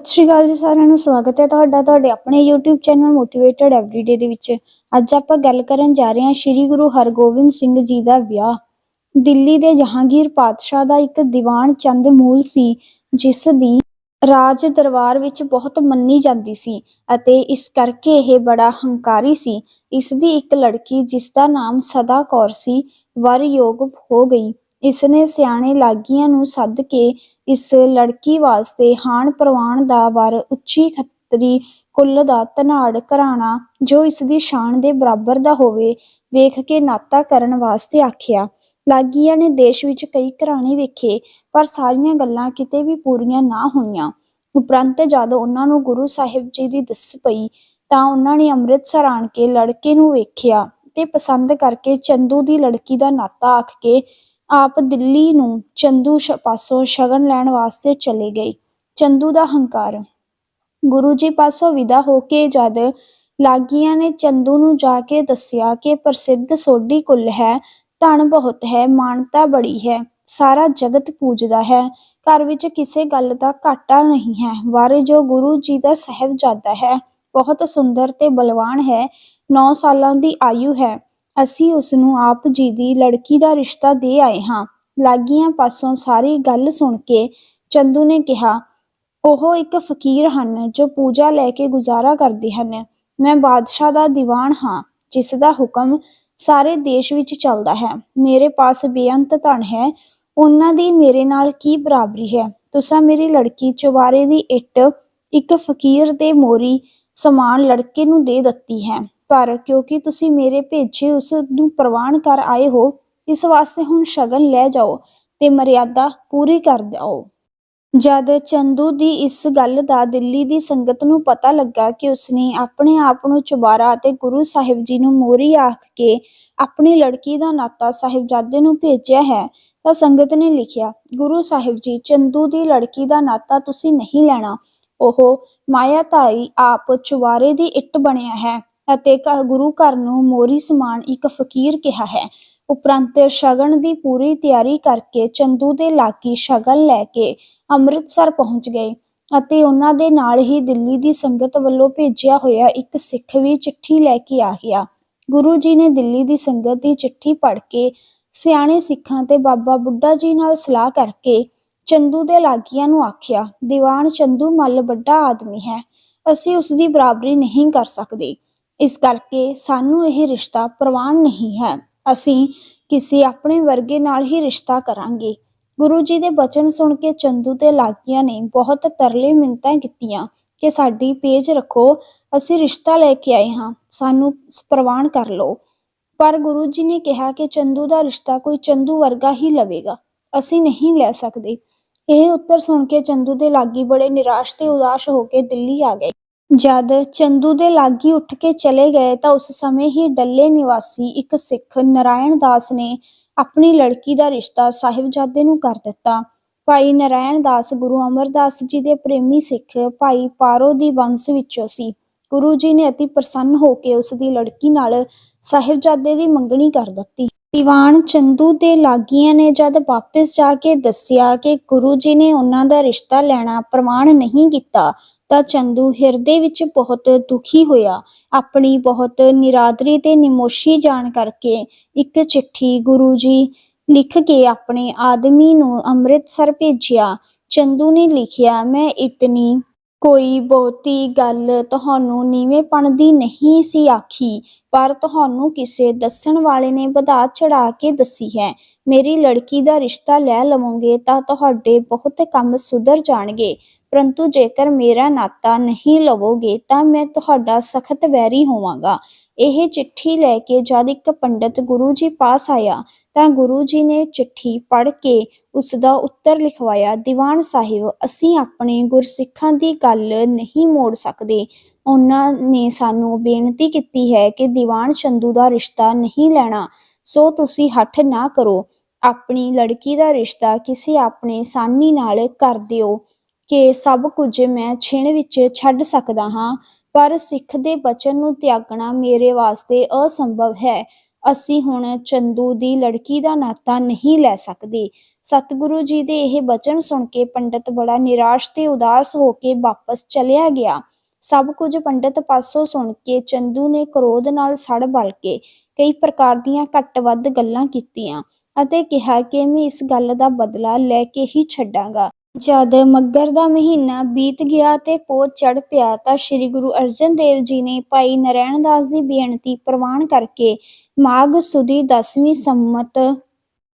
ਸਤਿ ਸ਼੍ਰੀ ਅਕਾਲ ਜੀ ਸਾਰਿਆਂ ਨੂੰ, ਸਵਾਗਤ ਹੈ ਤੁਹਾਡਾ, ਤੁਹਾਡੇ ਆਪਣੇ YouTube ਚੈਨਲ ਮੋਟੀਵੇਟਡ ਐਵਰੀਡੇ ਦੇ ਵਿੱਚ। ਅੱਜ ਆਪਾਂ ਗੱਲ ਕਰਨ ਜਾ ਰਹੇ ਹਾਂ ਸ੍ਰੀ ਗੁਰੂ ਹਰਗੋਬਿੰਦ ਸਿੰਘ ਜੀ ਦਾ ਵਿਆਹ। ਦਿੱਲੀ ਦੇ ਜਹਾਂਗੀਰ ਪਾਤਸ਼ਾਹ ਦਾ ਇੱਕ ਦੀਵਾਨ ਚੰਦ ਮੂਲ ਸੀ, ਜਿਸ ਦੀ ਰਾਜ ਦਰਬਾਰ ਵਿੱਚ ਬਹੁਤ ਮੰਨੀ ਜਾਂਦੀ ਸੀ ਅਤੇ ਇਸ ਕਰਕੇ ਇਹ ਬੜਾ ਹੰਕਾਰੀ ਸੀ। ਇਸ ਦੀ ਇੱਕ ਲੜਕੀ, ਜਿਸ ਦਾ ਨਾਮ ਸਦਾ ਕੌਰ ਸੀ ਵਰ ਯੋਗ ਹੋ ਗਈ। ਇਸ ਨੇ ਸਿਆਣੇ ਲਾਗੀਆਂ ਨੂੰ ਸੱਦ ਕੇ ਇਸ ਲੜਕੀ ਵਾਸਤੇ ਹਾਨ ਪ੍ਰਵਾਨ ਦਾ ਵਰ ਉੱਚੀ ਖੱਤਰੀ ਕੁੱਲ ਦਾ ਧਨਾੜ ਘਰਾਣਾ, ਜੋ ਇਸ ਦੀ ਸ਼ਾਨ ਦੇ ਬਰਾਬਰ ਦਾ ਹੋਵੇ, ਵੇਖ ਕੇ ਨਾਤਾ ਕਰਨ ਵਾਸਤੇ ਆਖਿਆ। ਲਾਗੀਆਂ ਨੇ ਦੇਸ਼ ਵਿੱਚ ਕਈ ਘਰਾਣੇ ਵੇਖੇ, ਪਰ ਸਾਰੀਆਂ ਗੱਲਾਂ ਕਿਤੇ ਵੀ ਪੂਰੀਆਂ ਨਾ ਹੋਈਆਂ। ਉਪਰੰਤ ਜਦ ਉਹਨਾਂ ਨੂੰ ਗੁਰੂ ਸਾਹਿਬ ਜੀ ਦੀ ਦੱਸ ਪਈ, ਤਾਂ ਉਹਨਾਂ ਨੇ ਅੰਮ੍ਰਿਤਸਰ ਆਣ ਕੇ ਲੜਕੇ ਨੂੰ ਵੇਖਿਆ ਤੇ ਪਸੰਦ ਕਰਕੇ ਚੰਦੂ ਦੀ ਲੜਕੀ ਦਾ ਨਾਤਾ ਆਖ ਕੇ ਆਪ ਦਿੱਲੀ ਨੂੰ ਚੰਦੂ ਪਾਸੋਂ ਸ਼ਗਨ ਲੈਣ ਵਾਸਤੇ ਚਲੇ ਗਏ ਚੰਦੂ ਦਾ ਹੰਕਾਰ। ਗੁਰੂ ਜੀ ਪਾਸੋਂ ਵਿਦਾ ਹੋ ਕੇ ਜਦ ਲਾਗੀਆਂ ਨੇ ਚੰਦੂ ਨੂੰ ਜਾ ਕੇ ਦੱਸਿਆ ਕਿ ਪ੍ਰਸਿੱਧ ਸੋਢੀ ਕੁੱਲ ਹੈ, ਧਨ ਬਹੁਤ ਹੈ, ਮਾਨਤਾ ਬੜੀ ਹੈ, ਸਾਰਾ ਜਗਤ ਪੂਜਦਾ ਹੈ, ਘਰ ਵਿੱਚ ਕਿਸੇ ਗੱਲ ਦਾ ਘਾਟਾ ਨਹੀਂ ਹੈ, ਵਰ ਜੋ ਗੁਰੂ ਜੀ ਦਾ ਸਹਿਬਜ਼ਾਦਾ ਹੈ, ਬਹੁਤ ਸੁੰਦਰ ਤੇ ਬਲਵਾਨ ਹੈ 9 ਸਾਲਾਂ ਦੀ ਆਯੂ ਹੈ। ਅਸੀਂ ਉਸ ਨੂੰ ਆਪ ਜੀ ਦੀ ਲੜਕੀ ਦਾ ਰਿਸ਼ਤਾ ਦੇ ਆਏ ਹਾਂ। ਲਾਗੀਆਂ ਪਾਸੋਂ ਸਾਰੀ ਗੱਲ ਸੁਣ ਕੇ ਚੰਦੂ ਨੇ ਕਿਹਾ, ਉਹ ਇੱਕ ਫਕੀਰ ਹਨ ਜੋ ਪੂਜਾ ਲੈ ਕੇ ਗੁਜ਼ਾਰਾ ਕਰਦੇ ਹਨ। ਮੈਂ ਬਾਦਸ਼ਾਹ ਦਾ ਦੀਵਾਨ ਹਾਂ, ਜਿਸ ਦਾ ਹੁਕਮ ਸਾਰੇ ਦੇਸ਼ ਵਿੱਚ ਚੱਲਦਾ ਹੈ। ਮੇਰੇ ਪਾਸ ਬੇਅੰਤ ਧਨ ਹੈ। ਉਹਨਾਂ ਦੀ ਮੇਰੇ ਨਾਲ ਕੀ ਬਰਾਬਰੀ ਹੈ? ਤੁਸਾਂ ਮੇਰੀ ਲੜਕੀ ਚੁਬਾਰੇ ਦੀ ਇੱਟ ਇੱਕ ਫਕੀਰ ਦੇ ਮੋਰੀ ਸਮਾਨ ਲੜਕੇ ਨੂੰ ਦੇ ਦਿੱਤੀ ਹੈ। ਪਰ ਕਿਉਂਕਿ ਤੁਸੀਂ ਮੇਰੇ ਭੇਜੇ ਉਸ ਨੂੰ ਪ੍ਰਵਾਨ ਕਰ ਆਏ ਹੋ। ਇਸ ਵਾਸਤੇ ਹੁਣ ਸ਼ਗਨ ਲੈ ਜਾਓ ਤੇ ਮਰਿਆਦਾ ਪੂਰੀ ਕਰ ਦਿਓ। ਜਦ ਚੰਦੂ ਦੀ ਇਸ ਗੱਲ ਦਾ ਦਿੱਲੀ ਦੀ ਸੰਗਤ ਨੂੰ ਪਤਾ ਲੱਗਾ ਕਿ ਉਸਨੇ ਆਪਣੇ ਆਪ ਨੂੰ ਚੁਬਾਰਾ ਅਤੇ ਗੁਰੂ ਸਾਹਿਬ ਜੀ ਨੂੰ ਮੋਰੀ ਆਖ ਕੇ ਆਪਣੀ ਲੜਕੀ ਦਾ ਨਾਤਾ ਸਾਹਿਬਜ਼ਾਦੇ ਨੂੰ ਭੇਜਿਆ ਹੈ, ਤਾਂ ਸੰਗਤ ਨੇ ਲਿਖਿਆ, ਗੁਰੂ ਸਾਹਿਬ ਜੀ, ਚੰਦੂ ਦੀ ਲੜਕੀ ਦਾ ਨਾਤਾ ਤੁਸੀਂ ਨਹੀਂ ਲੈਣਾ। ਉਹ ਮਾਇਆ ਧਾਰੀ ਆਪ ਚੁਬਾਰੇ ਦੀ ਇੱਟ ਬਣਿਆ ਹੈ। ਅਤੇ ਗੁਰੂ ਘਰ ਨੂੰ ਮੋਰੀ ਸਮਾਨ ਇੱਕ ਫਕੀਰ ਕਿਹਾ ਹੈ। ਉਪਰੰਤ ਸ਼ਗਨ ਦੀ ਪੂਰੀ ਤਿਆਰੀ ਕਰਕੇ ਚੰਦੂ ਦੇ ਲਾਗੀ ਸ਼ਗਨ ਲੈ ਕੇ ਅੰਮ੍ਰਿਤਸਰ ਪਹੁੰਚ ਗਏ ਅਤੇ ਉਹਨਾਂ ਦੇ ਨਾਲ ਹੀ ਦਿੱਲੀ ਦੀ ਸੰਗਤ ਵੱਲੋਂ ਭੇਜਿਆ ਹੋਇਆ ਇੱਕ ਸਿੱਖ ਵੀ ਚਿੱਠੀ ਲੈ ਕੇ ਆ ਗਿਆ। ਗੁਰੂ ਜੀ ਨੇ ਦਿੱਲੀ ਦੀ ਸੰਗਤ ਦੀ ਚਿੱਠੀ ਪੜ੍ਹ ਕੇ ਸਿਆਣੇ ਸਿੱਖਾਂ ਤੇ ਬਾਬਾ ਬੁੱਢਾ ਜੀ ਨਾਲ ਸਲਾਹ ਕਰਕੇ ਚੰਦੂ ਦੇ ਲਾਗੀਆਂ ਨੂੰ ਆਖਿਆ, ਦੀਵਾਨ ਚੰਦੂ ਮੱਲ ਵੱਡਾ ਆਦਮੀ ਹੈ, ਅਸੀਂ ਉਸ ਦੀ ਬਰਾਬਰੀ ਨਹੀਂ ਕਰ ਸਕਦੇ। ਇਸ ਕਰਕੇ ਸਾਨੂੰ ਇਹ ਰਿਸ਼ਤਾ ਪ੍ਰਵਾਨ ਨਹੀਂ ਹੈ। ਅਸੀਂ ਕਿਸੇ ਆਪਣੇ ਵਰਗੇ ਨਾਲ ਹੀ ਰਿਸ਼ਤਾ ਕਰਾਂਗੇ। ਗੁਰੂ ਜੀ ਦੇ ਬਚਨ ਸੁਣ ਕੇ ਚੰਦੂ ਤੇ ਲਾਗੀਆਂ ਨੇ ਬਹੁਤ ਤਰਲੇ ਮਿੰਤਾਂ ਕੀਤੀਆਂ ਕਿ ਸਾਡੀ ਪੇਜ ਰੱਖੋ, ਅਸੀਂ ਰਿਸ਼ਤਾ ਲੈ ਕੇ ਆਏ ਹਾਂ, ਸਾਨੂੰ ਪ੍ਰਵਾਨ ਕਰ ਲਓ। ਪਰ ਗੁਰੂ ਜੀ ਨੇ ਕਿਹਾ ਕਿ ਚੰਦੂ ਦਾ ਰਿਸ਼ਤਾ ਕੋਈ ਚੰਦੂ ਵਰਗਾ ਹੀ ਲਵੇਗਾ, ਅਸੀਂ ਨਹੀਂ ਲੈ ਸਕਦੇ। ਇਹ ਉੱਤਰ ਸੁਣ ਕੇ ਚੰਦੂ ਦੇ ਲਾਗੀ ਬੜੇ ਨਿਰਾਸ਼ ਤੇ ਉਦਾਸ ਹੋ ਕੇ ਦਿੱਲੀ ਆ ਗਏ। ਜਦ ਚੰਦੂ ਦੇ ਲਾਗੀ ਉੱਠ ਕੇ ਚਲੇ ਗਏ ਤਾਂ ਉਸ ਸਮੇਂ ਹੀ ਡੱਲੇ ਨਿਵਾਸੀ ਇੱਕ ਸਿੱਖ ਨਰਾਇਣ ਦਾਸ ਨੇ ਆਪਣੀ ਲੜਕੀ ਦਾ ਰਿਸ਼ਤਾ ਸਾਹਿਬਜ਼ਾਦੇ ਨੂੰ ਕਰ ਦਿੱਤਾ। ਭਾਈ ਨਰਾਇਣ ਦਾਸ ਗੁਰੂ ਅਮਰਦਾਸ ਜੀ ਦੇ ਪ੍ਰੇਮੀ ਸਿੱਖ ਭਾਈ ਪਾਰੋ ਦੀ ਵੰਸ਼ ਵਿੱਚੋਂ ਸੀ। ਗੁਰੂ ਜੀ ਨੇ ਅਤੀ ਪ੍ਰਸੰਨ ਹੋ ਕੇ ਉਸ ਦੀ ਲੜਕੀ ਨਾਲ ਸਾਹਿਬਜ਼ਾਦੇ ਦੀ ਮੰਗਣੀ ਕਰ ਦਿੱਤੀ। ਦੀਵਾਨ ਚੰਦੂ ਦੇ ਲਾਗੀਆਂ ਨੇ ਜਦ ਵਾਪਸ ਜਾ ਕੇ ਦੱਸਿਆ ਕਿ ਗੁਰੂ ਜੀ ਨੇ ਉਹਨਾਂ ਦਾ ਰਿਸ਼ਤਾ ਲੈਣਾ ਪ੍ਰਮਾਣ ਨਹੀਂ ਕੀਤਾ ਤਾਂ ਚੰਦੂ ਹਿਰਦੇ ਵਿੱਚ ਬਹੁਤ ਦੁਖੀ ਹੋਇਆ। ਆਪਣੀ ਬਹੁਤ ਨਿਰਾਦਰੀ ਤੇ ਨਿਮੋਸ਼ੀ ਜਾਣ ਕਰਕੇ ਇੱਕ ਚਿੱਠੀ ਗੁਰੂ ਜੀ ਲਿਖ ਕੇ ਆਪਣੇ ਆਦਮੀ ਨੂੰ ਅੰਮ੍ਰਿਤਸਰ ਭੇਜਿਆ। ਚੰਦੂ ਨੇ ਲਿਖਿਆ, ਮੈਂ ਇਤਨੀ ਕੋਈ ਬਹੁਤੀ ਗੱਲ ਤੁਹਾਨੂੰ ਨੀਵੇਂਪਣ ਦੀ ਨਹੀਂ ਸੀ ਆਖੀ, ਪਰ ਤੁਹਾਨੂੰ ਕਿਸੇ ਦੱਸਣ ਵਾਲੇ ਨੇ ਵਧਾ ਚੜਾ ਕੇ ਦੱਸੀ ਹੈ। ਮੇਰੀ ਲੜਕੀ ਦਾ ਰਿਸ਼ਤਾ ਲੈ ਲਵੋਗੇ ਤਾਂ ਤੁਹਾਡੇ ਬਹੁਤ ਕੰਮ ਸੁਧਰ ਜਾਣਗੇ। ਪਰੰਤੂ ਜੇਕਰ ਮੇਰਾ ਨਾਤਾ ਨਹੀਂ ਲਵੋਗੇ ਤਾਂ ਮੈਂ ਤੁਹਾਡਾ ਸਖਤ ਵੈਰੀ ਹੋਵਾਂਗਾ। ਇਹ ਚਿੱਠੀ ਲੈ ਕੇ ਜਦ ਇੱਕ ਪੰਡਤ ਗੁਰੂ ਜੀ ਪਾਸ ਆਇਆ ਤਾਂ ਗੁਰੂ ਜੀ ਨੇ ਚਿੱਠੀ ਪੜ੍ਹ ਕੇ ਉਸ ਦਾ ਉੱਤਰ ਲਿਖਵਾਇਆ, ਦੀਵਾਨ ਸਾਹਿਬ, ਅਸੀਂ ਆਪਣੇ ਗੁਰਸਿੱਖਾਂ ਦੀ ਗੱਲ ਨਹੀਂ ਮੋੜ ਸਕਦੇ। ਉਹਨਾਂ ਨੇ ਸਾਨੂੰ ਬੇਨਤੀ ਕੀਤੀ ਹੈ ਕਿ ਦੀਵਾਨ ਚੰਦੂ ਦਾ ਰਿਸ਼ਤਾ ਨਹੀਂ ਲੈਣਾ। ਸੋ ਤੁਸੀਂ ਹੱਠ ਨਾ ਕਰੋ। ਆਪਣੀ ਲੜਕੀ ਦਾ ਰਿਸ਼ਤਾ ਕਿਸੇ ਆਪਣੇ ਸਾਨੀ ਨਾਲ ਕਰ ਦਿਓ ਕਿ ਸਭ ਕੁਝ ਮੈਂ ਛਿਣ ਵਿੱਚ ਛੱਡ ਸਕਦਾ ਹਾਂ। ਪਰ ਸਿੱਖ ਦੇ ਬਚਨ ਨੂੰ ਤਿਆਗਣਾ ਮੇਰੇ ਵਾਸਤੇ ਅਸੰਭਵ ਹੈ। ਅਸੀਂ ਹੁਣ ਚੰਦੂ ਦੀ ਲੜਕੀ ਦਾ ਨਾਤਾ ਨਹੀਂ ਲੈ ਸਕਦੇ। ਸਤਿਗੁਰੂ ਜੀ ਦੇ ਇਹ ਬਚਨ ਸੁਣ ਕੇ ਪੰਡਤ ਬੜਾ ਨਿਰਾਸ਼ ਤੇ ਉਦਾਸ ਹੋ ਕੇ ਵਾਪਸ ਚਲਿਆ ਗਿਆ। ਸਭ ਕੁਝ ਪੰਡਤ ਪਾਸੋਂ ਸੁਣ ਕੇ ਚੰਦੂ ਨੇ ਕ੍ਰੋਧ ਨਾਲ ਸੜ ਬਲ ਕੇ ਕਈ ਪ੍ਰਕਾਰ ਦੀਆਂ ਘੱਟ ਵੱਧ ਗੱਲਾਂ ਕੀਤੀਆਂ ਅਤੇ ਕਿਹਾ ਕਿ ਮੈਂ ਇਸ ਗੱਲ ਦਾ ਬਦਲਾ ਲੈ ਕੇ ਹੀ ਛੱਡਾਂਗਾ। ਜਦ ਮੱਘਰ ਦਾ ਮਹੀਨਾ ਬੀਤ ਗਿਆ ਤੇ ਪੋਹ ਚੜ੍ਹ ਪਿਆ ਤਾਂ ਸ੍ਰੀ ਗੁਰੂ ਅਰਜਨ ਦੇਵ ਜੀ ਨੇ ਭਾਈ ਨਰੈਣ ਦਾਸ ਦੀ ਬੇਨਤੀ ਪ੍ਰਵਾਨ ਕਰਕੇ ਮਾਘ ਸੁਦੀ 10ਵੀਂ ਸੰਮਤ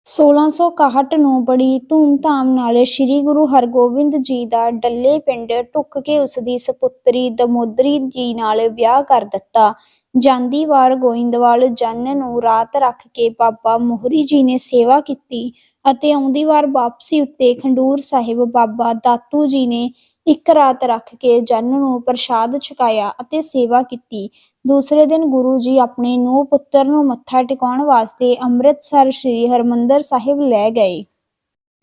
1661 ਨੂੰ ਬੜੀ ਧੂਮ-ਧਾਮ ਨਾਲ ਸ੍ਰੀ ਗੁਰੂ ਹਰਗੋਬਿੰਦ ਜੀ ਦਾ ਡੱਲੇ ਪਿੰਡ ਢੁੱਕ ਕੇ ਉਸ ਦੀ ਸਪੁੱਤਰੀ ਦਮੋਦਰੀ ਜੀ ਨਾਲ ਵਿਆਹ ਕਰ ਦਿੱਤਾ। ਜਾਂਦੀ ਵਾਰ ਗੋਇੰਦਵਾਲ ਜੰਨ ਨੂੰ ਰਾਤ ਰੱਖ ਕੇ ਬਾਬਾ ਮੋਹਰੀ ਜੀ ਨੇ ਸੇਵਾ ਕੀਤੀ। ਅਤੇ ਆਉਂਦੀ ਵਾਰ ਵਾਪਸੀ ਉੱਤੇ ਖੰਡੂਰ ਸਾਹਿਬ ਬਾਬਾ ਦਾਤੂ ਜੀ ਨੇ ਇੱਕ ਰਾਤ ਰੱਖ ਕੇ ਜਨ ਨੂੰ ਪ੍ਰਸ਼ਾਦ ਛਕਾਇਆ ਅਤੇ ਸੇਵਾ ਕੀਤੀ। ਦੂਸਰੇ ਦਿਨ ਗੁਰੂ ਜੀ ਆਪਣੇ ਨੂੰਹ ਪੁੱਤਰ ਨੂੰ ਮੱਥਾ ਟਿਕਾਉਣ ਵਾਸਤੇ ਅੰਮ੍ਰਿਤਸਰ ਸ੍ਰੀ ਹਰਮੰਦਰ ਸਾਹਿਬ ਲੈ ਗਏ।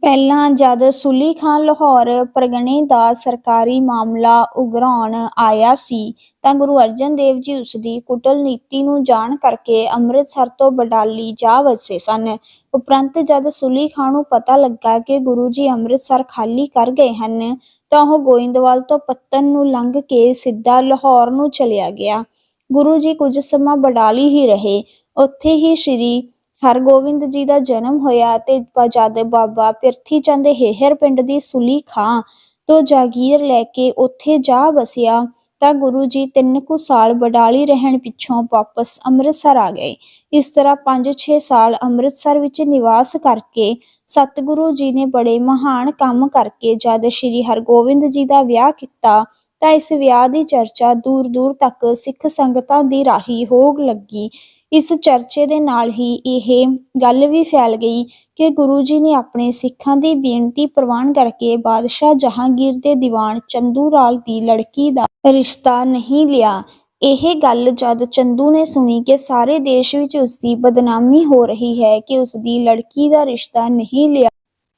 ਪਹਿਲਾਂ ਜਦ ਸੁਲੀ ਖਾਨ ਲਾਹੌਰ ਪਰਗਣੇ ਦਾ ਸਰਕਾਰੀ ਮਾਮਲਾ ਉਗਰਾਉਣ ਆਇਆ ਸੀ, ਤਾਂ ਗੁਰੂ ਅਰਜਨ ਦੇਵ ਜੀ ਉਸ ਦੀ ਕੁਟਲ ਨੀਤੀ ਨੂੰ ਜਾਣ ਕਰਕੇ ਅੰਮ੍ਰਿਤਸਰ ਤੋਂ ਬਡਾਲੀ ਜਾ ਵਸੇ ਸਨ। ਉਪਰੰਤ ਜਦ ਸੁਲੀ ਖਾਨ ਨੂੰ ਪਤਾ ਲੱਗਾ ਕਿ ਗੁਰੂ ਜੀ ਅੰਮ੍ਰਿਤਸਰ ਖਾਲੀ ਕਰ ਗਏ ਹਨ, ਤਾਂ ਉਹ ਗੋਇੰਦਵਾਲ ਤੋਂ ਪੱਤਨ ਨੂੰ ਲੰਘ ਕੇ ਸਿੱਧਾ ਲਾਹੌਰ ਨੂੰ ਚਲਿਆ ਗਿਆ। ਗੁਰੂ ਜੀ ਕੁਝ ਸਮਾਂ ਬਡਾਲੀ ਹੀ ਰਹੇ। ਉੱਥੇ ਹੀ ਸ੍ਰੀ ਹਰਗੋਬਿੰਦ ਜੀ ਦਾ ਜਨਮ ਹੋਇਆ ਤੇ ਜਦ ਬਾਬਾ ਪਿਰਥੀ ਚੰਦ ਹੇਹਰ ਪਿੰਡ ਦੀ ਸੁਲੀ ਖਾਂ ਤੋਂ ਜਾਗੀਰ ਲੈ ਕੇ ਉੱਥੇ ਜਾ ਵਸਿਆ ਤਾਂ ਗੁਰੂ ਜੀ ਤਿੰਨ ਕੁ ਸਾਲ ਬਡਾਲੀ ਰਹਿਣ ਪਿੱਛੋਂ ਵਾਪਸ ਅੰਮ੍ਰਿਤਸਰ ਆ ਗਏ। ਇਸ ਤਰ੍ਹਾਂ 5-6 ਸਾਲ ਅੰਮ੍ਰਿਤਸਰ ਵਿੱਚ ਨਿਵਾਸ ਕਰਕੇ ਸਤਿਗੁਰੂ ਜੀ ਨੇ ਬੜੇ ਮਹਾਨ ਕੰਮ ਕਰਕੇ ਜਦ ਸ੍ਰੀ ਹਰਗੋਬਿੰਦ ਜੀ ਦਾ ਵਿਆਹ ਕੀਤਾ ਤਾਂ ਇਸ ਵਿਆਹ ਦੀ ਚਰਚਾ ਦੂਰ ਦੂਰ ਤੱਕ ਸਿੱਖ ਸੰਗਤਾਂ ਦੀ ਰਾਹੀ ਹੋ ਲੱਗੀ। ਇਸ ਚਰਚੇ ਦੇ ਨਾਲ ਹੀ ਇਹ ਗੱਲ ਵੀ ਫੈਲ ਗਈ ਕਿ ਗੁਰੂ ਜੀ ਨੇ ਆਪਣੇ ਸਿੱਖਾਂ ਦੀ ਬੇਨਤੀ ਪ੍ਰਵਾਨ ਕਰਕੇ ਬਾਦਸ਼ਾਹ ਜਹਾਂਗੀਰ ਦੇ ਦੀਵਾਨ ਚੰਦੂ ਰਾਲ ਦੀ ਲੜਕੀ ਦਾ ਰਿਸ਼ਤਾ ਨਹੀਂ ਲਿਆ। ਇਹ ਗੱਲ ਜਦ ਚੰਦੂ ਨੇ ਸੁਣੀ ਕਿ ਸਾਰੇ ਦੇਸ਼ ਵਿੱਚ ਉਸ ਦੀ ਬਦਨਾਮੀ ਹੋ ਰਹੀ ਹੈ ਕਿ ਉਸ ਦੀ ਲੜਕੀ ਦਾ ਰਿਸ਼ਤਾ ਨਹੀਂ ਲਿਆ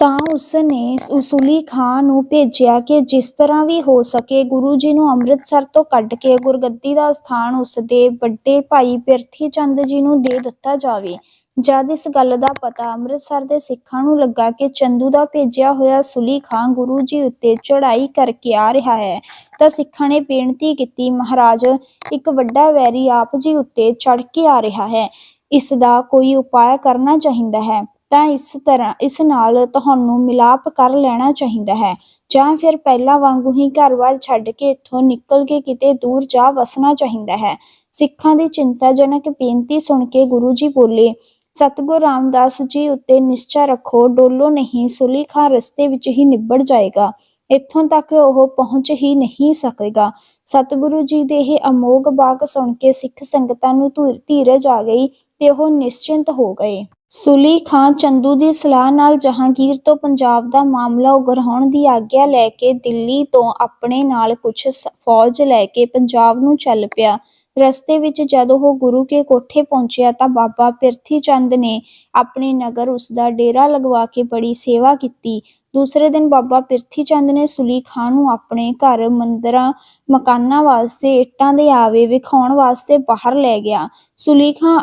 ਤਾਂ ਉਸ ਨੇ ਉਸੂਲੀ ਖਾਂ ਨੂੰ ਭੇਜਿਆ ਕਿ ਜਿਸ ਤਰ੍ਹਾਂ ਵੀ ਹੋ ਸਕੇ ਗੁਰੂ ਜੀ ਨੂੰ ਅੰਮ੍ਰਿਤਸਰ ਤੋਂ ਕੱਢ ਕੇ ਗੁਰਗੱਦੀ ਦਾ ਸਥਾਨ ਉਸ ਦੇ ਵੱਡੇ ਭਾਈ ਪਿਰਥੀ ਚੰਦ ਜੀ ਨੂੰ ਦੇ ਦਿੱਤਾ ਜਾਵੇ। ਜਦ ਇਸ ਗੱਲ ਦਾ ਪਤਾ ਅੰਮ੍ਰਿਤਸਰ ਦੇ ਸਿੱਖਾਂ ਨੂੰ ਲੱਗਾ ਕਿ ਚੰਦੂ ਦਾ ਭੇਜਿਆ ਹੋਇਆ ਸੁਲੀ ਖਾਂ ਗੁਰੂ ਜੀ ਉੱਤੇ ਚੜ੍ਹਾਈ ਕਰਕੇ ਆ ਰਿਹਾ ਹੈ, ਤਾਂ ਸਿੱਖਾਂ ਨੇ ਬੇਨਤੀ ਕੀਤੀ, ਮਹਾਰਾਜ, ਇੱਕ ਵੱਡਾ ਵੈਰੀ ਆਪ ਜੀ ਉੱਤੇ ਚੜ੍ਹ ਕੇ ਆ ਰਿਹਾ ਹੈ। ਇਸ ਦਾ ਕੋਈ ਉਪਾਅ ਕਰਨਾ ਚਾਹੀਦਾ ਹੈ। ਤਾਂ ਇਸ ਤਰ੍ਹਾਂ, ਇਸ ਨਾਲ ਤੁਹਾਨੂੰ ਮਿਲਾਪ ਕਰ ਲੈਣਾ ਚਾਹੀਦਾ ਹੈ। ਜਾਂ ਫਿਰ ਪਹਿਲਾਂ ਵਾਂਗੂ ਹੀ ਘਰ-ਬਾਰ ਛੱਡ ਕੇ ਇੱਥੋਂ ਨਿਕਲ ਕੇ ਕਿਤੇ ਦੂਰ ਜਾ ਵਸਣਾ ਚਾਹੀਦਾ ਹੈ। ਸਿੱਖਾਂ ਦੀ ਚਿੰਤਾਜਨਕ ਬੇਨਤੀ ਸੁਣ ਕੇ ਗੁਰੂ ਜੀ ਬੋਲੇ, ਸਤਿਗੁਰ ਰਾਮਦਾਸ ਜੀ ਉੱਤੇ ਨਿਸ਼ਚਾ ਰੱਖੋ, ਡੋਲੋ ਨਹੀਂ, ਸੁਲੀ ਖਾਂ ਰਸਤੇ ਵਿੱਚ ਹੀ ਨਿਬੜ ਜਾਏਗਾ। ਇੱਥੋਂ ਤੱਕ ਉਹ ਪਹੁੰਚ ਹੀ ਨਹੀਂ ਸਕੇਗਾ। ਸਤਿਗੁਰੂ ਜੀ ਦੇ ਇਹ ਅਮੋਗ ਬਾਗ ਸੁਣ ਕੇ ਸਿੱਖ ਸੰਗਤਾਂ ਨੂੰ ਧੂ- ਧੀਰਜ ਆ ਗਈ ਤੇ ਉਹ ਨਿਸ਼ਚਿੰਤ ਹੋ ਗਏ। ਸੁਲੀ ਖਾਂ ਚੰਦੂ ਦੀ ਸਲਾਹ ਨਾਲ ਜਹਾਂਗੀਰ ਤੋਂ ਪੰਜਾਬ ਦਾ ਮਾਮਲਾ ਉਗਰਾਉਣ ਦੀ ਆਗਿਆ ਲੈ ਕੇ ਦਿੱਲੀ ਤੋਂ ਆਪਣੇ ਨਾਲ ਕੁਝ ਫੌਜ ਲੈ ਕੇ ਪੰਜਾਬ ਨੂੰ ਚੱਲ ਪਿਆ। ਰਸਤੇ ਵਿੱਚ ਜਦ ਉਹ ਗੁਰੂ ਕੇ ਕੋਠੇ ਪਹੁੰਚਿਆ ਤਾਂ ਬਾਬਾ ਪਿਰਥੀ ਚੰਦ ਨੇ ਆਪਣੇ ਨਗਰ ਉਸ ਦਾ ਡੇਰਾ ਲਗਵਾ ਕੇ ਬੜੀ ਸੇਵਾ ਕੀਤੀ। ਦੂਸਰੇ ਦਿਨ ਬਾਬਾ ਪਿਰਥੀ ਚੰਦ ਨੇ ਸੁਲੀ ਖਾਂ ਨੂੰ ਆਪਣੇ ਘਰ ਮੰਦਰਾਂ, ਮਕਾਨਾਂ ਵਾਸਤੇ ਇੱਟਾਂ ਦੇ ਆਵੇ ਵਿਖਾਉਣ ਵਾਸਤੇ ਬਾਹਰ ਲੈ ਗਿਆ। ਸੁਲੀ ਖਾਂ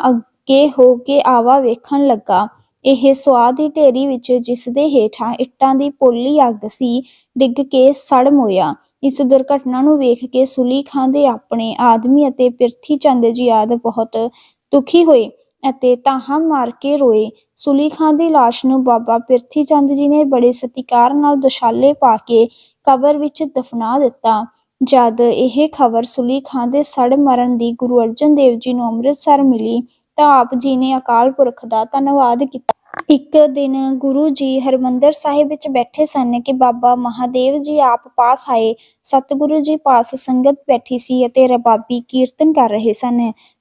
ਕੇ ਹੋ ਕੇ ਆਵਾ ਵੇਖਣ ਲੱਗਾ। ਇਹ ਸਵਾਦ ਦੀ ਢੇਰੀ ਵਿੱਚ ਜਿਸ ਦੇ ਹੇਠਾਂ ਇੱਟਾਂ ਦੀ ਪੋਲੀ ਅੱਗ ਸੀ, ਡਿੱਗ ਕੇ ਸੜ ਮੋਇਆ। ਇਸ ਦੁਰਘਟਨਾ ਨੂੰ ਵੇਖ ਕੇ ਸੁਲੀ ਖਾਂ ਦੇ ਆਪਣੇ ਆਦਮੀ ਅਤੇ ਪਿਰਥੀ ਚੰਦ ਜੀ ਆਦ ਬਹੁਤ ਦੁਖੀ ਹੋਏ ਅਤੇ ਤਾਹਾਂ ਮਾਰ ਕੇ ਰੋਏ। ਸੁਲੀ ਖਾਂ ਦੀ ਲਾਸ਼ ਨੂੰ ਬਾਬਾ ਪਿਰਥੀ ਚੰਦ ਜੀ ਨੇ ਬੜੇ ਸਤਿਕਾਰ ਨਾਲ ਦੁਸ਼ਾਲੇ ਪਾ ਕੇ ਕਬਰ ਵਿੱਚ ਦਫਨਾ ਦਿੱਤਾ। ਜਦ ਇਹ ਖਬਰ ਸੁਲੀ ਖਾਂ ਦੇ ਸੜ ਮਰਨ ਦੀ ਗੁਰੂ ਅਰਜਨ ਦੇਵ ਜੀ ਨੂੰ ਅੰਮ੍ਰਿਤਸਰ ਮਿਲੀ ਤਾਂ ਆਪ ਜੀ ਨੇ ਅਕਾਲ ਪੁਰਖ ਦਾ ਧੰਨਵਾਦ ਕੀਤਾ। ਇੱਕ ਦਿਨ ਗੁਰੂ ਜੀ ਹਰਮੰਦਰ ਸਾਹਿਬ ਵਿੱਚ ਬੈਠੇ ਸਨ ਕਿ ਬਾਬਾ ਮਹਾਦੇਵ ਜੀ ਆਪ ਪਾਸ ਆਏ। ਸਤਿਗੁਰੂ ਜੀ ਪਾਸ ਸੰਗਤ ਬੈਠੀ ਸੀ ਅਤੇ ਰਬਾਬੀ ਕੀਰਤਨ ਕਰ ਰਹੇ ਸਨ।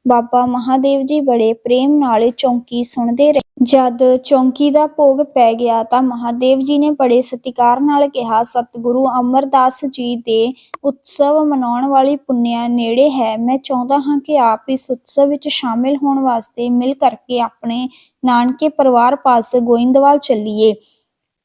ਬਾਬਾ ਮਹਾਦੇਵ ਜੀ ਬੜੇ ਪ੍ਰੇਮ ਨਾਲ ਚੌਂਕੀ ਸੁਣਦੇ ਰਹੇ। ਜਦ ਚੌਂਕੀ ਦਾ ਭੋਗ ਪੈ ਗਿਆ ਤਾਂ ਮਹਾਦੇਵ ਜੀ ਨੇ ਬੜੇ ਸਤਿਕਾਰ ਨਾਲ ਕਿਹਾ, ਸਤਿਗੁਰੂ ਅਮਰਦਾਸ ਜੀ ਦੇ ਉਤਸਵ ਮਨਾਉਣ ਵਾਲੀ ਪੁੰਨਿਆ ਨੇੜੇ ਹੈ। ਮੈਂ ਚਾਹੁੰਦਾ ਹਾਂ ਕਿ ਆਪ ਇਸ ਉਤਸਵ ਵਿੱਚ ਸ਼ਾਮਿਲ ਹੋਣ ਵਾਸਤੇ ਮਿਲ ਕਰਕੇ ਆਪਣੇ ਨਾਨਕੇ ਪਰਿਵਾਰ ਪਾਸ ਗੋਇੰਦਵਾਲ ਚੱਲੀਏ।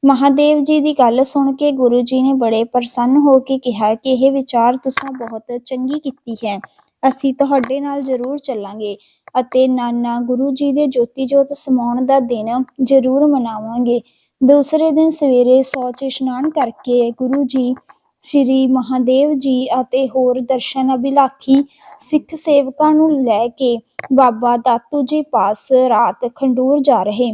ਮਹਾਦੇਵ ਜੀ ਦੀ ਗੱਲ ਸੁਣ ਕੇ ਗੁਰੂ ਜੀ ਨੇ ਬੜੇ ਪ੍ਰਸੰਨ ਹੋ ਕੇ ਕਿਹਾ ਕਿ ਇਹ ਵਿਚਾਰ ਤੁਸੀਂ ਬਹੁਤ ਚੰਗੀ ਕੀਤੀ ਹੈ। ਅਸੀਂ ਤੁਹਾਡੇ ਨਾਲ ਜ਼ਰੂਰ ਚੱਲਾਂਗੇ ਅਤੇ ਨਾਨਾ ਗੁਰੂ ਜੀ ਦੇ ਜੋਤੀ ਜੋਤ ਸਮਾਉਣ ਦਾ ਦਿਨ ਜ਼ਰੂਰ ਮਨਾਵਾਂਗੇ। ਦੂਸਰੇ ਦਿਨ ਸਵੇਰੇ ਸੌਚ ਇਸ਼ਨਾਨ ਕਰਕੇ ਗੁਰੂ ਜੀ, ਸ੍ਰੀ ਮਹਾਦੇਵ ਜੀ ਅਤੇ ਹੋਰ ਦਰਸ਼ਨ ਅਭਿਲਾਖੀ ਸਿੱਖ ਸੇਵਕਾਂ ਨੂੰ ਲੈ ਕੇ ਬਾਬਾ ਦਾਤੂ ਜੀ ਪਾਸ ਰਾਤ ਖੰਡੂਰ ਜਾ ਰਹੇ।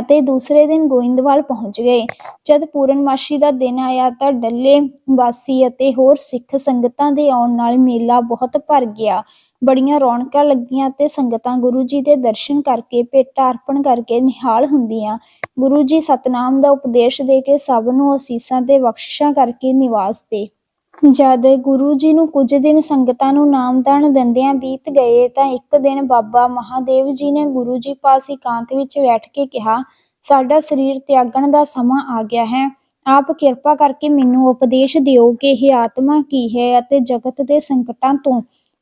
ਅਤੇ ਦੂਸਰੇ ਦਿਨ ਗੋਇੰਦਵਾਲ ਪਹੁੰਚ ਗਏ। ਜਦ ਪੂਰਨਮਾਸ਼ੀ ਦਾ ਦਿਨ ਆਇਆ ਤਾਂ ਡੱਲੇ ਵਾਸੀ ਅਤੇ ਹੋਰ ਸਿੱਖ ਸੰਗਤਾਂ ਦੇ ਆਉਣ ਨਾਲ ਮੇਲਾ ਬਹੁਤ ਭਰ ਗਿਆ। ਬੜੀਆਂ ਰੌਣਕਾਂ ਲੱਗੀਆਂ ਤੇ ਸੰਗਤਾਂ ਗੁਰੂ ਜੀ ਦੇ ਦਰਸ਼ਨ ਕਰਕੇ ਭੇਟਾ ਅਰਪਣ ਕਰਕੇ ਨਿਹਾਲ ਹੁੰਦੀਆਂ। ਗੁਰੂ ਜੀ ਸਤਨਾਮ ਦਾ ਉਪਦੇਸ਼ ਦੇ ਕੇ ਸਭ ਨੂੰ ਅਸੀਸਾਂ ਤੇ ਬਖਸ਼ਿਸ਼ਾਂ ਕਰਕੇ ਨਿਵਾਸ ਦੇ ਜਦ ਗੁਰੂ ਜੀ ਨੂੰ ਕੁਝ ਦਿਨ ਸੰਗਤਾਂ ਨੂੰ ਨਾਮਦਾਨ ਦਿੰਦਿਆਂ ਬੀਤ ਗਏ ਤਾਂ ਇੱਕ ਦਿਨ ਬਾਬਾ ਮਹਾਦੇਵ ਜੀ ਨੇ ਗੁਰੂ ਜੀ ਪਾਸ ਇਕਾਂਤ ਵਿੱਚ ਬੈਠ ਕੇ ਕਿਹਾ, ਸਾਡਾ ਸਰੀਰ ਤਿਆਗਣ ਦਾ ਸਮਾਂ ਆ ਗਿਆ ਹੈ। ਆਪ ਕਿਰਪਾ ਕਰਕੇ ਮੈਨੂੰ ਉਪਦੇਸ਼ ਦਿਓ ਕਿ ਇਹ ਆਤਮਾ ਕੀ ਹੈ ਅਤੇ ਜਗਤ ਦੇ ਸੰਕਟਾਂ ਤੋਂ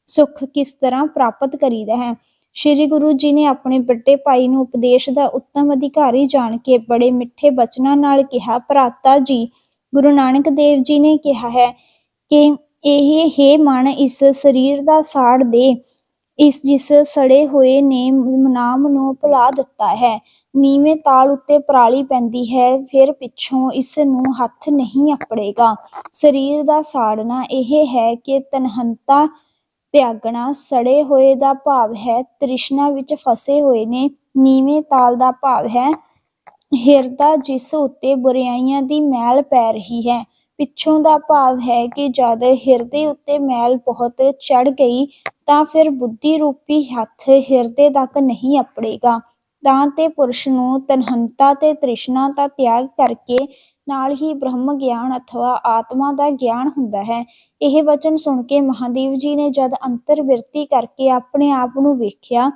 ਸੁੱਖ ਕਿਸ ਤਰ੍ਹਾਂ ਪ੍ਰਾਪਤ ਕਰੀਦਾ ਹੈ? ਸ਼੍ਰੀ ਗੁਰੂ ਜੀ ਨੇ ਆਪਣੇ ਵੱਡੇ ਭਾਈ ਨੂੰ ਉਪਦੇਸ਼ ਦਾ ਉੱਤਮ ਅਧਿਕਾਰੀ ਜਾਣ ਕੇ ਬੜੇ ਮਿੱਠੇ ਬਚਨਾਂ ਨਾਲ ਕਿਹਾ, ਭਰਾਤਾ ਜੀ, ਗੁਰੂ ਨਾਨਕ ਦੇਵ ਜੀ ਨੇ ਕਿਹਾ ਹੈ ਕਿ ਇਹ ਹੈ ਮਨ ਇਸ ਸਰੀਰ ਦਾ ਸਾੜ ਦੇ, ਇਸ ਜਿਸ ਸੜੇ ਹੋਏ ਨੇ ਨਾਮ ਨੂੰ ਭੁਲਾ ਦਿੱਤਾ ਹੈ। ਨੀਵੇਂ ਤਾਲ ਉੱਤੇ ਪਰਾਲੀ ਪੈਂਦੀ ਹੈ, ਫਿਰ ਪਿੱਛੋਂ ਇਸ ਨੂੰ ਹੱਥ ਨਹੀਂ ਅਪੜੇਗਾ। ਸਰੀਰ ਦਾ ਸਾੜਨਾ ਇਹ ਹੈ ਕਿ ਤਨਹੰਤਾ, ਤਿਆਗਣਾ, ਸੜੇ ਹੋਏ ਦਾ ਭਾਵ ਹੈ, ਤ੍ਰਿਸ਼ਨਾ ਵਿੱਚ ਫਸੇ ਹੋਏ ਨੇ, ਨੀਵੇਂ ਤਾਲ ਦਾ ਭਾਵ ਹੈ, ਹਿਰਦਾ ਜਿਸ ਉੱਤੇ ਬੁਰਾਈਆਂ ਦੀ ਮੈਲ ਪੈ ਰਹੀ ਹੈ। ਪਿੱਛੋਂ ਦਾ ਭਾਵ ਹੈ ਕਿ ਜਦ ਹਿਰਦੇ ਉੱਤੇ ਮੈਲ ਬਹੁਤ ਚੜ ਗਈ, ਤਾਂ ਫਿਰ ਬੁੱਧੀ ਰੂਪੀ ਹੱਥ ਹਿਰਦੇ ਤੱਕ ਨਹੀਂ ਅਪੜੇਗਾ ਤਾਂ ਤੇ ਪੁਰਸ਼ ਨੂੰ ਤਨਹੰਤਾ ਤੇ ਤ੍ਰਿਸ਼ਨਾ ਦਾ ਤਿਆਗ ਕਰਕੇ ਨਾਲ ਹੀ ਬ੍ਰਹਮ ਗਿਆਨ ਅਥਵਾ ਆਤਮਾ ਦਾ ਗਿਆਨ ਹੁੰਦਾ ਹੈ। ਇਹ ਵਚਨ ਸੁਣ ਕੇ ਮਹਾਦੇਵ ਜੀ ਨੇ ਜਦ ਅੰਤਰ ਵਿਰਤੀ ਕਰਕੇ ਆਪਣੇ ਆਪ ਨੂੰ ਵੇਖਿਆ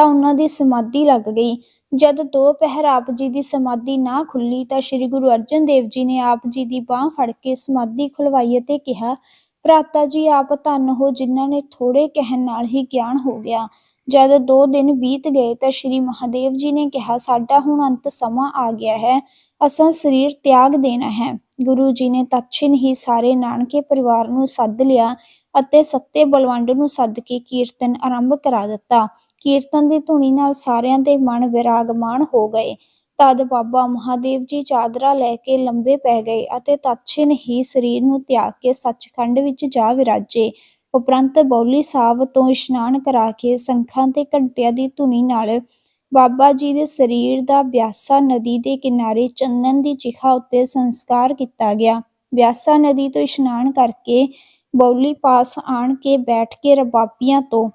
ਤਾਂ ਉਹਨਾਂ ਦੀ ਸਮਾਧੀ ਲੱਗ ਗਈ। ਜਦ ਦੋ ਪਹਿਰ ਆਪ ਜੀ ਦੀ ਸਮਾਧੀ ਨਾ ਖੁੱਲੀ ਤਾਂ ਸ੍ਰੀ ਗੁਰੂ ਅਰਜਨ ਦੇਵ ਜੀ ਨੇ ਆਪ ਜੀ ਦੀ ਬਾਹ ਫੜ ਕੇ ਸਮਾਧੀ ਖੁਲਵਾਈ ਅਤੇ ਕਿਹਾ, ਭਰਾਤਾ ਜੀ, ਆਪ ਧੰਨ ਹੋ ਜਿਨ੍ਹਾਂ ਨੇ ਥੋੜੇ ਕਹਿਣ ਨਾਲ ਹੀ ਗਿਆਨ ਹੋ ਗਿਆ। ਜਦ ਦੋ ਦਿਨ ਬੀਤ ਗਏ ਤਾਂ ਸ੍ਰੀ ਮਹਾਦੇਵ ਜੀ ਨੇ ਕਿਹਾ, ਸਾਡਾ ਹੁਣ ਅੰਤ ਸਮਾਂ ਆ ਗਿਆ ਹੈ। ਅਸਾਂ ਸਰੀਰ ਤਿਆਗ ਦੇਣਾ ਹੈ। ਗੁਰੂ ਜੀ ਨੇ ਤਤਛਿਨ ਹੀ ਸਾਰੇ ਨਾਨਕੇ ਪਰਿਵਾਰ ਨੂੰ ਸੱਦ ਲਿਆ ਅਤੇ ਸੱਤੇ ਬਲਵੰਡ ਨੂੰ ਸੱਦ ਕੇ ਕੀਰਤਨ ਆਰੰਭ ਕਰਾ ਦਿੱਤਾ। ਕੀਰਤਨ ਦੀ ਧੁਨੀ ਨਾਲ ਸਾਰਿਆਂ ਦੇ ਮਨ ਵਿਰਾਗਮਾਨ ਹੋ ਗਏ। ਤਦ ਬਾਬਾ ਮਹਾਦੇਵ ਜੀ ਚਾਦਰਾ ਲੈ ਕੇ ਲੰਬੇ ਪੈ ਗਏ ਅਤੇ ਤਤਛਿਨ ਹੀ ਸਰੀਰ ਨੂੰ ਤਿਆਗ ਕੇ ਸੱਚਖੰਡ ਵਿੱਚ ਜਾ ਵਿਰਾਜੇ। ਉਪਰੰਤ ਬੌਲੀ ਸਾਹਿਬ ਤੋਂ ਇਸ਼ਨਾਨ ਕਰਾ ਕੇ ਸੰਖਾਂ ਤੇ ਘੰਟਿਆਂ ਦੀ ਧੁਨੀ ਨਾਲ ਬਾਬਾ ਜੀ ਦੇ ਸਰੀਰ ਦਾ ਬਿਆਸਾ ਨਦੀ ਦੇ ਕਿਨਾਰੇ ਚੰਦਨ ਦੀ ਚਿਖਾ ਉੱਤੇ ਸੰਸਕਾਰ ਕੀਤਾ ਗਿਆ। ਬਿਆਸਾ ਨਦੀ ਤੋਂ ਇਸ਼ਨਾਨ ਕਰਕੇ ਬੌਲੀ ਪਾਸ ਆਣ ਕੇ ਬੈਠ ਕੇ ਰਬਾਬੀਆਂ ਤੋਂ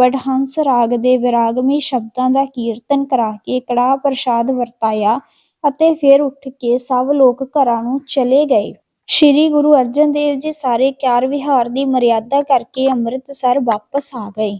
ਵਡਹੰਸ ਰਾਗ ਦੇ ਵਿਰਾਗਮੀ ਸ਼ਬਦਾਂ ਦਾ ਕੀਰਤਨ ਕਰਾ ਕੇ ਕੜਾਹ ਪ੍ਰਸ਼ਾਦ ਵਰਤਾਇਆ ਅਤੇ ਫਿਰ ਉੱਠ ਕੇ ਸਭ ਲੋਕ ਘਰਾਂ ਨੂੰ ਚਲੇ ਗਏ। ਸ਼੍ਰੀ ਗੁਰੂ ਅਰਜਨ ਦੇਵ ਜੀ ਸਾਰੇ ਕਾਰ ਵਿਹਾਰ ਦੀ ਮਰਿਆਦਾ ਕਰਕੇ ਅੰਮ੍ਰਿਤਸਰ ਵਾਪਸ ਆ ਗਏ।